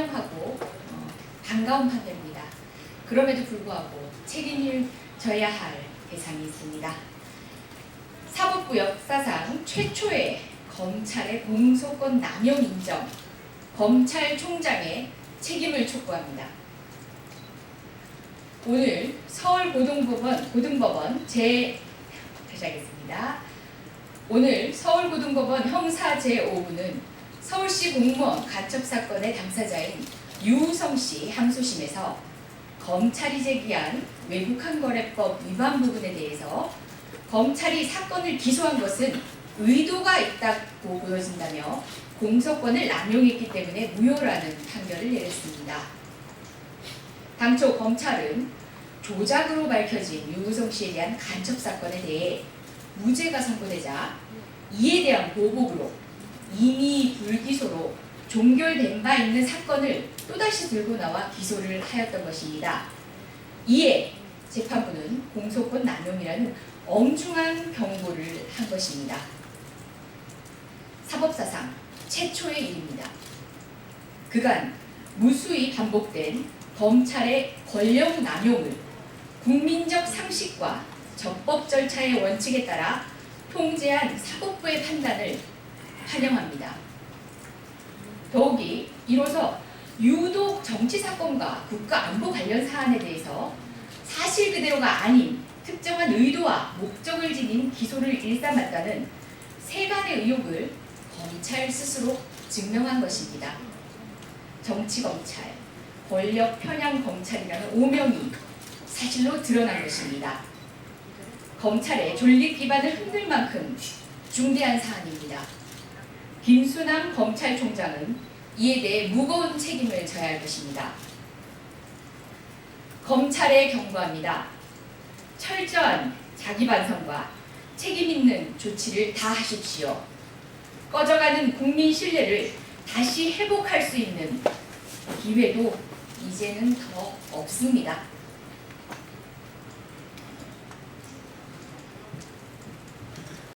환영하고 어, 반가운 판결입니다. 그럼에도 불구하고 책임을 져야 할 대상이 있습니다. 사법부 역사상 최초의 검찰의 공소권 남용 인정, 검찰총장의 책임을 촉구합니다. 오늘 서울고등법원 고등법원 제 다시 하겠습니다. 오늘 서울고등법원 형사 제5부는 서울시 공무원 가첩 사건의 당사자인 유우성 씨 항소심에서 검찰이 제기한 외국환거래법 위반 부분에 대해서 검찰이 사건을 기소한 것은 의도가 있다고 보여진다며 공소권을 남용했기 때문에 무효라는 판결을 내렸습니다. 당초 검찰은 조작으로 밝혀진 유우성 씨에 대한 간첩 사건에 대해 무죄가 선고되자 이에 대한 보복으로 이미 불기소로 종결된 바 있는 사건을 또다시 들고 나와 기소를 하였던 것입니다. 이에 재판부는 공소권 남용이라는 엄중한 경고를 한 것입니다. 사법사상 최초의 일입니다. 그간 무수히 반복된 검찰의 권력 남용을 국민적 상식과 적법 절차의 원칙에 따라 통제한 사법부의 판단을 환영합니다. 더욱이 이로써 유독 정치 사건과 국가 안보 관련 사안에 대해서 사실 그대로가 아닌 특정한 의도와 목적을 지닌 기소를 일삼았다는 세간의 의혹을 검찰 스스로 증명한 것입니다. 정치 검찰, 권력 편향 검찰이라는 오명이 사실로 드러난 것입니다. 검찰의 존립 기반을 흔들 만큼 중대한 사안입니다. 김수남 검찰총장은 이에 대해 무거운 책임을 져야 할 것입니다. 검찰에 경고합니다. 철저한 자기 반성과 책임 있는 조치를 다 하십시오. 꺼져가는 국민 신뢰를 다시 회복할 수 있는 기회도 이제는 더 없습니다.